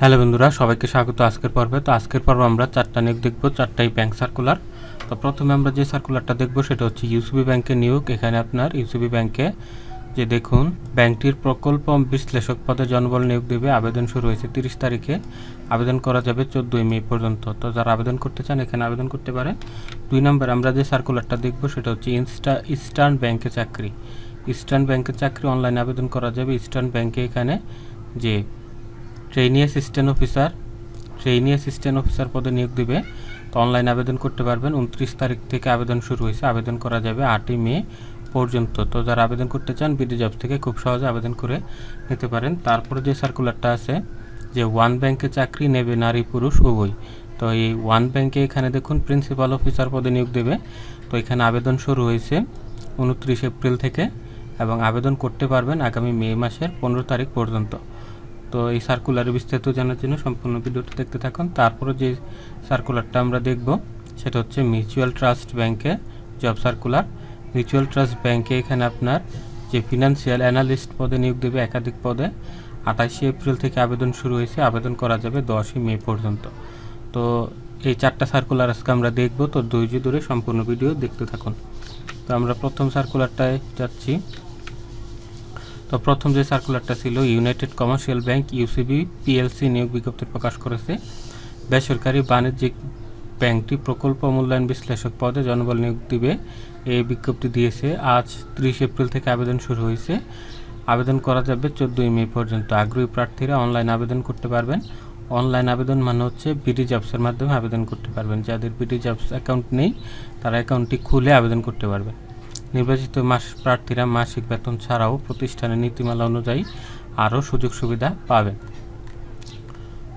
Hello বন্ধুরা, সবাইকে স্বাগত আজকের পর্বে। তো আজকের পর্বে আমরা চারটা নিয়োগ দেখব, চারটাই ব্যাংক সার্কুলার তো প্রথমে আমরা যে সার্কুলারটা দেখব সেটা হচ্ছে ইউসিবি ব্যাংকের নিয়োগ। এখানে আপনার ইউসিবি ব্যাংকে যে দেখুন ব্যাংকটির প্রকল্প বিশ্লেষক পদে জনবল নিয়োগ দেবে, আবেদন শুরু হয়েছে তিরিশ তারিখে। আবেদন করা যাবে চোদ্দোই মে পর্যন্ত। তো যারা আবেদন করতে চান, এখানে আবেদন করতে পারে দুই নম্বর আমরা যে সার্কুলারটা দেখব, সেটা হচ্ছে ইনস্টা ইস্টার্ন ব্যাংকে চাকরি। ইস্টার্ন ব্যাংকে চাকরি অনলাইনে আবেদন করা যাবে। ইস্টার্ন ব্যাংকে এখানে যে trainee assistant officer trainee assistant officer পদে নিয়োগ দিবে। তো অনলাইন আবেদন করতে পারবেন। উনত্রিশ তারিখ থেকে আবেদন শুরু হয়েছে। আবেদন করা যাবে আটই মে পর্যন্ত। তো যারা আবেদন করতে চান বিডি জব থেকে খুব সহজে আবেদন করে নিতে পারেন। তারপরে যে সার্কুলারটা আছে, যে ওয়ান ব্যাংকে চাকরি নেবে নারী, পুরুষ, উভয়। তো এই ওয়ান ব্যাংকে এখানে দেখুন প্রিন্সিপাল অফিসার পদে নিয়োগ দেবে। তো এখানে আবেদন শুরু হয়েছে উনত্রিশ এপ্রিল থেকে এবং আবেদন করতে পারবেন আগামী মে মাসের পনেরো তারিখ পর্যন্ত। তো এই সার্কুলারের বিস্তারিত জানার জন্য সম্পূর্ণ ভিডিওটি দেখতে থাকুন। তারপরে যে সার্কুলারটা আমরা দেখব, সেটা হচ্ছে মিউচুয়াল ট্রাস্ট ব্যাংকে জব সার্কুলার মিউচুয়াল ট্রাস্ট ব্যাংকে এখানে আপনার যে ফিনান্সিয়াল অ্যানালিস্ট পদে নিয়োগ দেবে একাধিক পদে, আঠাশে এপ্রিল থেকে আবেদন শুরু হয়েছে। আবেদন করা যাবে দশই মে পর্যন্ত। তো এই চারটা সার্কুলার আজকে আমরা দেখব। তো দুই ধৈর্য ধরে সম্পূর্ণ ভিডিও দেখতে থাকুন। তো আমরা প্রথম সার্কুলারটায় যাচ্ছি। তো প্রথম যে সার্কুলারটা ছিল united commercial bank UCB PLC নিয়োগ বিজ্ঞপ্তি প্রকাশ করেছে। বেসরকারি বাণিজ্যিক ব্যাংকটি প্রকল্প মূল্যায়ন বিশ্লেষক পদে জনবল নিয়োগ দিবে। এই বিজ্ঞপ্তি দিয়েছে, আজ ত্রিশ এপ্রিল থেকে আবেদন শুরু হয়েছে। আবেদন করা যাবে চোদ্দোই মে পর্যন্ত। আগ্রহী প্রার্থীরা অনলাইন আবেদন করতে পারবেন। অনলাইন আবেদন মানে হচ্ছে বিডি জবসের মাধ্যমে আবেদন করতে পারবেন। যাদের বিডি জবস অ্যাকাউন্ট নেই, তারা অ্যাকাউন্টটি খুলে আবেদন করতে পারবেন। নির্বাচিত মাস প্রার্থীরা মাসিক বেতন ছাড়াও প্রতিষ্ঠানের নীতিমালা অনুযায়ী আরও সুযোগ সুবিধা পাবেন।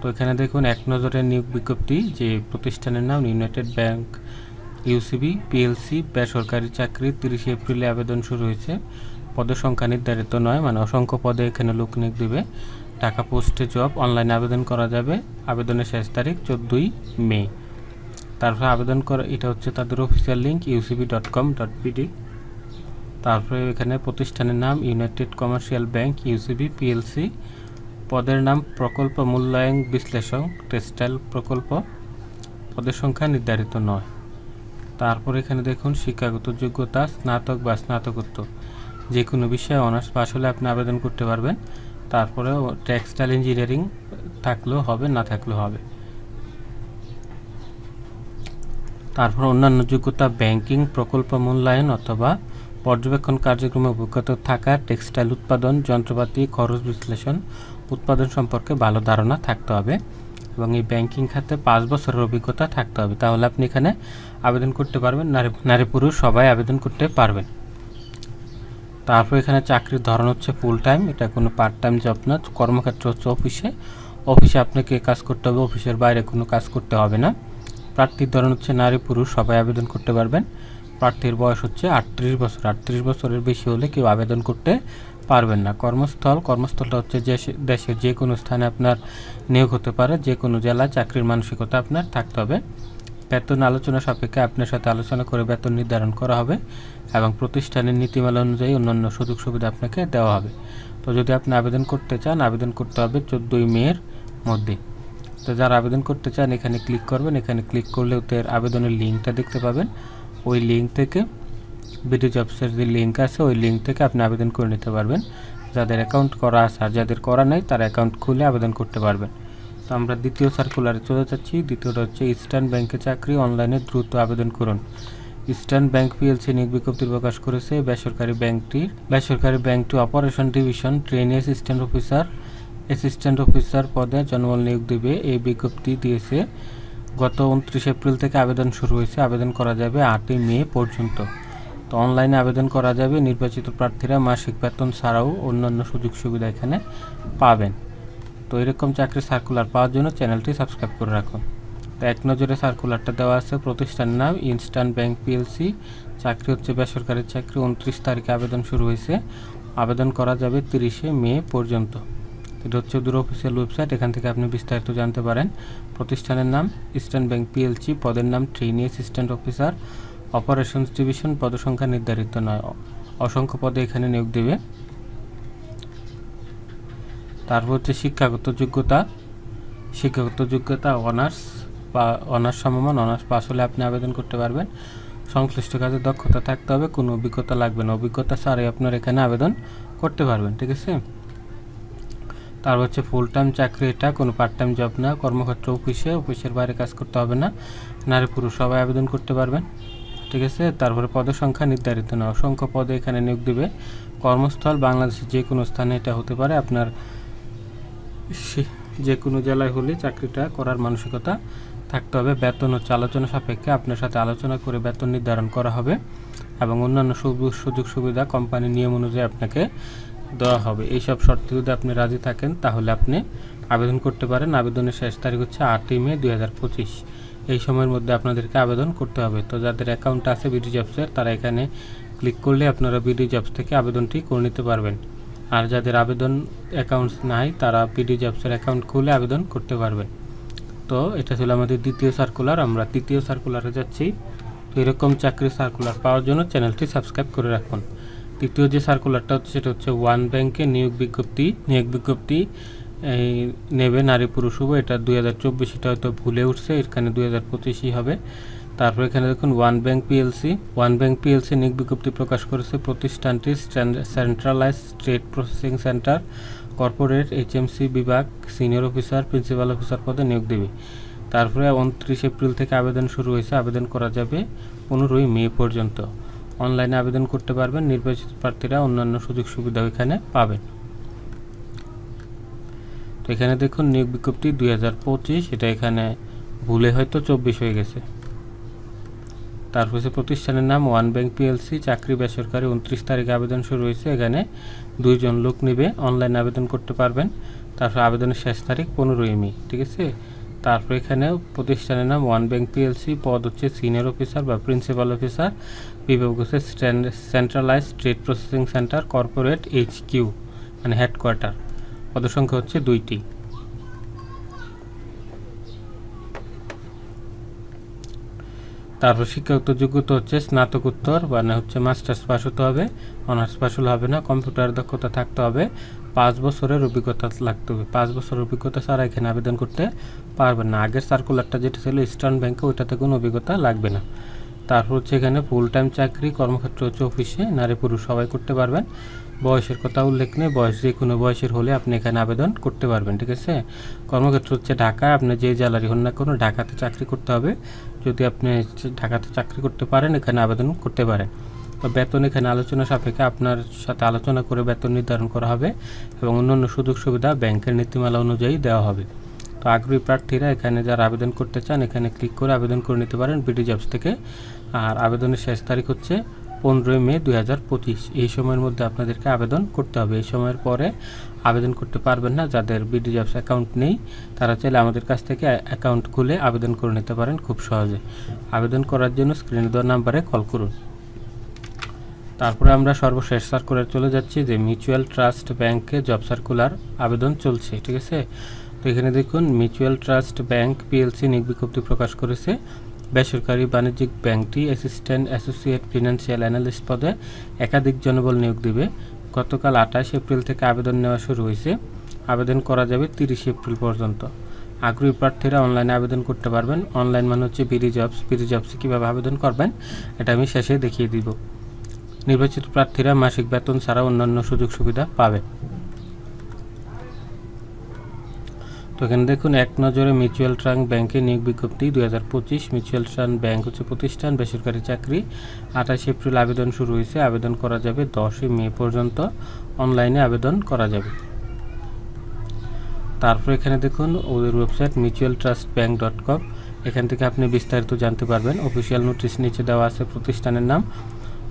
তো এখানে দেখুন, এক নজরে নিয়োগ বিজ্ঞপ্তি যে প্রতিষ্ঠানের নাম ইউনাইটেড ব্যাংক ইউসিবি পিএলসি বেসরকারি চাকরি, তিরিশে এপ্রিলে আবেদন শুরু হয়েছে। পদের সংখ্যা নির্ধারিত নয় মানে অসংখ্য পদে এখানে লোক নিয়োগ দেবে। টাকা পোস্টে জব, অনলাইনে আবেদন করা যাবে। আবেদনের শেষ তারিখ চোদ্দোই মে। তারপরে আবেদন করা, এটা হচ্ছে তাদের official link UCB dot com dot BD তারপরে এখানে প্রতিষ্ঠানের নাম united commercial bank UCB PLC পদের নাম প্রকল্প মূল্যায়ন বিশ্লেষণ টেক্সটাইল প্রকল্প। পদের সংখ্যা নির্ধারিত নয়। তারপর এখানে দেখুন, শিক্ষাগত যোগ্যতা, স্নাতক বা স্নাতকোত্তর। যে কোনো বিষয়ে অনার্স পাস হলে আপনি আবেদন করতে পারবেন। তারপরে টেক্সটাইল ইঞ্জিনিয়ারিং থাকলেও হবে, না থাকলেও হবে। তারপর অন্যান্য যোগ্যতা, ব্যাংকিং প্রকল্প মূল্যায়ন অথবা পর্যবেক্ষণ কার্যক্রমে অভিজ্ঞতা থাকা টেক্সটাইল উৎপাদন, যন্ত্রপাতি, খরচ বিশ্লেষণ, উৎপাদন সম্পর্কে ভালো ধারণা থাকতে হবে এবং এই ব্যাংকিং খাতে পাঁচ বছরের অভিজ্ঞতা থাকতে হবে। তাহলে আপনি এখানে আবেদন করতে পারবেন, নারী নারী পুরুষ সবাই আবেদন করতে পারবেন। তারপর এখানে চাকরির ধরন হচ্ছে ফুল টাইম এটা কোনো পার্ট টাইম জব না, কর্মক্ষেত্র হচ্ছে অফিসে অফিসে আপনাকে কাজ করতে হবে অফিসের বাইরে কোনো কাজ করতে হবে না। প্রার্থীর ধরন হচ্ছে নারী পুরুষ, সবাই আবেদন করতে পারবেন। প্রার্থীর বয়স হচ্ছে আটত্রিশ বছর। আটত্রিশ বছরের বেশি হলে কেউ আবেদন করতে পারবেন না। কর্মস্থল, কর্মস্থলটা হচ্ছে যে দেশের যে কোনো স্থানে আপনার নিয়োগ হতে পারে, যে কোনো জেলায় চাকরির মানসিকতা আপনার থাকতে হবে। বেতন আলোচনা সাপেক্ষে আপনার সাথে আলোচনা করে বেতন নির্ধারণ করা হবে এবং প্রতিষ্ঠানের নীতিমালা অনুযায়ী অন্যান্য সুযোগ সুবিধা আপনাকে দেওয়া হবে। তো যদি আপনি আবেদন করতে চান, আবেদন করতে হবে চোদ্দোই মেয়ের মধ্যে। তো যারা আবেদন করতে চান, এখানে ক্লিক করবেন। এখানে ক্লিক করলে ওদের আবেদনের লিঙ্কটা দেখতে পাবেন। ওই লিঙ্ক থেকে বিডি জবসের যে লিঙ্ক আছে, ওই লিঙ্ক থেকে আপনি আবেদন করে নিতে পারবেন। যাদের অ্যাকাউন্ট করা আছে আর যাদের করা নেই, তারা অ্যাকাউন্ট খুলে আবেদন করতে পারবেন। তো আমরা দ্বিতীয় সার্কুলারে চলে যাচ্ছি। দ্বিতীয়টা হচ্ছে ইস্টার্ন ব্যাংকে চাকরি অনলাইনে দ্রুত আবেদন করুন। ইস্টার্ন ব্যাংক পিএলসি নিয়োগ বিজ্ঞপ্তি প্রকাশ করেছে বেসরকারি ব্যাংকটির বেসরকারি ব্যাংকটি operation division trainee assistant officer assistant officer পদে জনবল নিয়োগ দেবে এই বিজ্ঞপ্তি দিয়েছে গত উনত্রিশ এপ্রিল থেকে আবেদন শুরু হয়েছে। আবেদন করা যাবে আটই মে পর্যন্ত। তো অনলাইনে আবেদন করা যাবে। নির্বাচিত প্রার্থীরা মাসিক বেতন ছাড়াও অন্যান্য সুযোগ সুবিধা এখানে পাবেন। তো এরকম চাকরি সার্কুলার পাওয়ার জন্য চ্যানেলটি সাবস্ক্রাইব করে রাখুন। তো এক নজরে সার্কুলারটা দেওয়া আছে। প্রতিষ্ঠানের নাম ইনস্ট্যান্ট ব্যাংক পিএলসি। চাকরি হচ্ছে বেসরকারি চাকরি। উনত্রিশ তারিখে আবেদন শুরু হয়েছে। আবেদন করা যাবে তিরিশে মে পর্যন্ত। এটা হচ্ছে ওদের অফিসিয়াল ওয়েবসাইট এখান থেকে আপনি বিস্তারিত জানতে পারেন। প্রতিষ্ঠানের নাম ইস্টার্ন ব্যাংক পিএলসি পদের নাম trainee assistant officer operations division পদসংখ্যা নির্ধারিত নয়। অসংখ্য পদে এখানে নিয়োগ দেবে। তারপর হচ্ছে শিক্ষাগত যোগ্যতা। শিক্ষাগত যোগ্যতা অনার্স বা অনার্স সমমান অনার্স পাস হলে আপনি আবেদন করতে পারবেন। সংশ্লিষ্ট কাজে দক্ষতা থাকতে হবে, কোনো অভিজ্ঞতা লাগবে না। অভিজ্ঞতা ছাড়াই আপনার এখানে আবেদন করতে পারবেন, ঠিক আছে? তারপর হচ্ছে ফুল টাইম চাকরি এটা, কোনো পার্ট টাইম জব না, কর্মক্ষেত্র অফিসে অফিসের বাইরে কাজ করতে হবে না। নারী পুরুষ সবাই আবেদন করতে পারবেন, ঠিক আছে? তারপরে পদের সংখ্যা নির্ধারিত না, অসংখ্য পদে এখানে নিয়োগ দেবে। কর্মস্থল বাংলাদেশের যে কোনো স্থানে এটা হতে পারে আপনার যে কোনো জেলায় হলে চাকরিটা করার মানসিকতা থাকতে হবে। বেতন হচ্ছে আলোচনা সাপেক্ষে আপনার সাথে আলোচনা করে বেতন নির্ধারণ করা হবে এবং অন্যান্য সুযোগ সুবিধা কোম্পানির নিয়ম অনুযায়ী আপনাকে দেওয়া হবে। এইসব শর্তে যদি আপনি রাজি থাকেন, তাহলে আপনি আবেদন করতে পারেন। আবেদনের শেষ তারিখ হচ্ছে আটই মে দুই হাজার পঁচিশ। এই সময়ের মধ্যে আপনাদেরকে আবেদন করতে হবে। তো যাদের অ্যাকাউন্ট আছে বিডি জবসের তারা এখানে ক্লিক করলে আপনারা বিডি জবস থেকে আবেদনটি করে নিতে পারবেন। আর যাদের আবেদন অ্যাকাউন্ট নাই, তারা বিডি জবসের অ্যাকাউন্ট খুলে আবেদন করতে পারবেন। তো এটা ছিল আমাদের দ্বিতীয় সার্কুলার আমরা তৃতীয় সার্কুলারে যাচ্ছি। তো এরকম চাকরি সার্কুলার পাওয়ার জন্য চ্যানেলটি সাবস্ক্রাইব করে রাখুন। তৃতীয় যে সার্কুলারটা হচ্ছে সেটা হচ্ছে ওয়ান ব্যাংকে নিয়োগ বিজ্ঞপ্তি। নিয়োগ বিজ্ঞপ্তি, এই নেবে নারী পুরুষ উভয়। এটা দুই হাজার চব্বিশ এটা হয়তো ভুলে উঠছে এখানে দুই হাজার পঁচিশই হবে। তারপর এখানে দেখুন one bank PLC one bank PLC নিয়োগ বিজ্ঞপ্তি প্রকাশ করেছে প্রতিষ্ঠানটি centralise trade processing centre corporate HMC বিভাগ সিনিয়র অফিসার প্রিন্সিপাল অফিসার পদে নিয়োগ দেবে। তারপরে উনত্রিশ এপ্রিল থেকে আবেদন শুরু হয়েছে। আবেদন করা যাবে পনেরোই মে পর্যন্ত। অনলাইনে আবেদন করতে পারবেন। নির্বাচিত প্রার্থীরা অন্যান্য সুযোগ সুবিধা এখানে পাবেন। তো এখানে দেখুন, নিয়োগ বিজ্ঞপ্তি দুই হাজার পঁচিশ। এটা এখানে ভুলে হয়তো চব্বিশ হয়ে গেছে। তারপর প্রতিষ্ঠানের নাম ওয়ান ব্যাংক পিএলসি। চাকরি বেসরকারি উনত্রিশ তারিখে আবেদন শুরু হয়েছে। এখানে দুইজন লোক নেবে, অনলাইন আবেদন করতে পারবেন। তারপর আবেদনের শেষ তারিখ পনেরোই মে, ঠিক আছে? তারপর এখানে প্রতিষ্ঠানের নাম ওয়ান ব্যাংক পিএলসি, পদ হচ্ছে সিনিয়র অফিসার বা প্রিন্সিপাল অফিসার। বিভাগ হচ্ছে centralize trade processing center corporate H Q মানে হেডকোয়ার্টার পদসংখ্যা হচ্ছে দুইটি। তারপর শিক্ষাগত যোগ্যতা হচ্ছে স্নাতকোত্তর মানে হচ্ছে মাস্টার্স পাস হতে হবে অনার্স পাস হলে হবে না কম্পিউটার দক্ষতা থাকতে হবে, পাঁচ বছরের অভিজ্ঞতা লাগতে হবে। পাঁচ বছরের অভিজ্ঞতা ছাড়া এখানে আবেদন করতে পারবেন না। আগের সার্কুলারটা যেটা ছিল ইস্টার্ন ব্যাংকে ওইটাতে কোনো অভিজ্ঞতা লাগবে না। তারপর হচ্ছে এখানে ফুল টাইম চাকরি, কর্মক্ষেত্র হচ্ছে অফিসে নারী পুরুষ সবাই করতে পারবেন। বয়সের কথা উল্লেখ নেই, বয়স যে কোনো বয়সের হলে আপনি এখানে আবেদন করতে পারবেন, ঠিক আছে? কর্মক্ষেত্র হচ্ছে ঢাকা, আপনি যে জেলারই হন না কোনো, ঢাকাতে চাকরি করতে হবে। যদি আপনি ঢাকাতে চাকরি করতে পারেন, এখানে আবেদন করতে পারেন। তো বেতন এখানে আলোচনা সাপেক্ষে আপনার সাথে আলোচনা করে বেতন নির্ধারণ করা হবে এবং অন্যান্য সুযোগ সুবিধা ব্যাংকের নীতিমালা অনুযায়ী দেওয়া হবে। তো আগ্রহী প্রার্থীরা এখানে যারা আবেদন করতে চান, এখানে ক্লিক করে আবেদন করে নিতে পারেন বিডি জবস থেকে। আর আবেদনের শেষ তারিখ হচ্ছে পনেরোই মে দুই হাজার পঁচিশ। এই সময়ের মধ্যে আপনাদেরকে আবেদন করতে হবে। এই সময়ের পরে আবেদন করতে পারবেন না যাদের বিডি জবস অ্যাকাউন্ট নেই। তারা চাইলে আমাদের কাছ থেকে অ্যাকাউন্ট খুলে আবেদন করে নিতে পারেন খুব সহজে। আবেদন করার জন্য স্ক্রিনে দেওয়া নাম্বারে কল করুন। তারপরে আমরা সর্বশেষ সার্কুলার চলে যাচ্ছি যে মিউচুয়াল ট্রাস্ট ব্যাংকে জব সার্কুলার আবেদন চলছে, ঠিক আছে? এখানে দেখুন মিউচুয়াল ট্রাস্ট ব্যাংক পিএলসি নিয়োগ বিজ্ঞপ্তি প্রকাশ করেছে। বেসরকারি বাণিজ্যিক ব্যাংকটি অ্যাসিস্ট্যান্ট অ্যাসোসিয়েট ফিনান্সিয়াল অ্যানালিস্ট পদে একাধিক জনবল নিয়োগ দেবে। গতকাল আঠাশ এপ্রিল থেকে আবেদন নেওয়া শুরু হয়েছে। আবেদন করা যাবে তিরিশ এপ্রিল পর্যন্ত। আগ্রহী প্রার্থীরা অনলাইনে আবেদন করতে পারবেন। অনলাইন মানে হচ্ছে বিডি জবস। বিডি জবসে কীভাবে আবেদন করবেন, এটা আমি শেষে দেখিয়ে দিব। নির্বাচিত প্রার্থীরা মাসিক বেতন ছাড়া অন্যান্য সুযোগ সুবিধা পাবে। তো এখানে দেখুন, এক নজরে মিউচুয়াল ট্রাঙ্ক ব্যাংকে নিয়োগ বিজ্ঞপ্তি দুই হাজার পঁচিশ। মিউচুয়াল ট্রান ব্যাংক হচ্ছে প্রতিষ্ঠান, বেসরকারি চাকরি। আঠাশ এপ্রিল আবেদন শুরু হয়েছে। আবেদন করা যাবে দশই মে পর্যন্ত। অনলাইনে আবেদন করা যাবে। তারপর এখানে দেখুন, ওদের website mutual trust bank dot com এখান থেকে আপনি বিস্তারিত জানতে পারবেন। অফিসিয়াল নোটিশ নিচে দেওয়া আছে প্রতিষ্ঠানের নাম।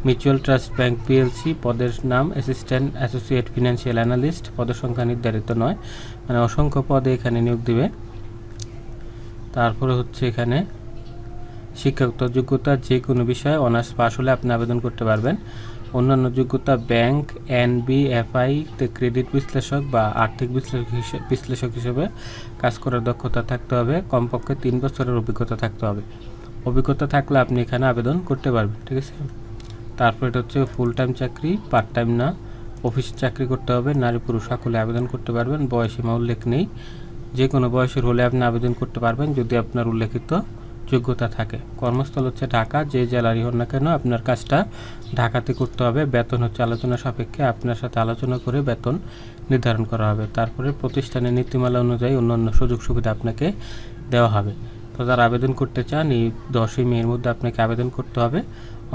মিউচুয়াল ট্রাস্ট ব্যাংক পিএলসি পদের নাম অ্যাসিস্ট্যান্ট অ্যাসোসিয়েট ফিনান্সিয়াল অ্যানালিস্ট পদের সংখ্যা নির্ধারিত নয়। মানে অসংখ্য পদে এখানে নিয়োগ দেবে। তারপরে হচ্ছে এখানে শিক্ষাগত যোগ্যতা যে কোনো বিষয়ে অনার্স পাস হলে আপনি আবেদন করতে পারবেন। অন্যান্য যোগ্যতা ব্যাংক এনবি এফআই তে ক্রেডিট বিশ্লেষক বা আর্থিক বিশ্লেষক বিশ্লেষক হিসেবে কাজ করার দক্ষতা থাকতে হবে। কমপক্ষে তিন বছরের অভিজ্ঞতা থাকতে হবে। অভিজ্ঞতা থাকলে আপনি এখানে আবেদন করতে পারবেন, ঠিক আছে? তারপর এটা হচ্ছে ফুল টাইম চাকরি পার্ট টাইম না অফিসে চাকরি করতে হবে, নারী পুরুষ সকলে আবেদন করতে পারবেন বয়সীমা উল্লেখ নেই। যে কোনো বয়সের হলে আপনি আবেদন করতে পারবেন যদি আপনার উল্লেখিত যোগ্যতা থাকে। কর্মস্থল হচ্ছে ঢাকা, যে জেলারই হন না কেন, আপনার কাজটা ঢাকাতে করতে হবে। বেতন হচ্ছে আলোচনা সাপেক্ষে আপনার সাথে আলোচনা করে বেতন নির্ধারণ করা হবে। তারপরে প্রতিষ্ঠানের নীতিমালা অনুযায়ী অন্যান্য সুযোগ সুবিধা আপনাকে দেওয়া হবে। তো যারা আবেদন করতে চান, এই দশই মের মধ্যে আপনাকে আবেদন করতে হবে।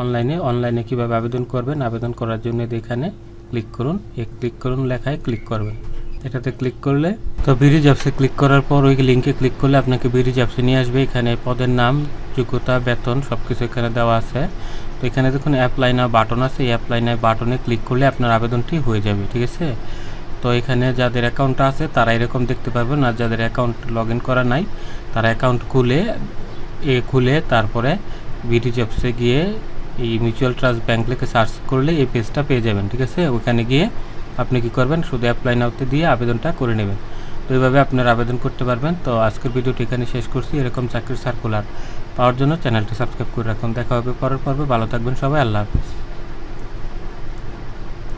অনলাইনে অনলাইনে কীভাবে আবেদন করবেন, আবেদন করার জন্য এখানে ক্লিক করুন। এই ক্লিক করুন লেখায় ক্লিক করবেন। এটাতে ক্লিক করলে, তো বিডি জবসে ক্লিক করার পর ওই লিঙ্কে ক্লিক করলে আপনাকে বিডি জবসে নিয়ে আসবে। এখানে পদের নাম, যোগ্যতা, বেতন সব কিছু এখানে দেওয়া আছে। তো এখানে দেখুন অ্যাপ্লাই না বাটন আছে। এই অ্যাপ্লাই না বাটনে ক্লিক করলে আপনার আবেদনটি হয়ে যাবে, ঠিক আছে? তো এখানে যাদের অ্যাকাউন্ট আছে, তারা এরকম দেখতে পারবেন। আর যাদের অ্যাকাউন্ট লগ করা নাই, তারা অ্যাকাউন্ট খুলে, এ খুলে তারপরে বিডি জবসে গিয়ে এই মিউচুয়াল ট্রাস্ট ব্যাঙ্ক লিখে সার্চ করলে এই পেজটা পেয়ে যাবেন, ঠিক আছে? ওখানে গিয়ে আপনি কি করবেন? শুধু অ্যাপ্লাই নাওতে দিয়ে আবেদনটা করে নেবেন। তো এইভাবে আপনার আবেদন করতে পারবেন। তো আজকের ভিডিওটি এখানে শেষ করছি। এরকম চাকরির সার্কুলার পাওয়ার জন্য চ্যানেলটি সাবস্ক্রাইব করে রাখুন। দেখা হবে পরের পর্বে। ভালো থাকবেন সবাই। আল্লাহ হাফিজ।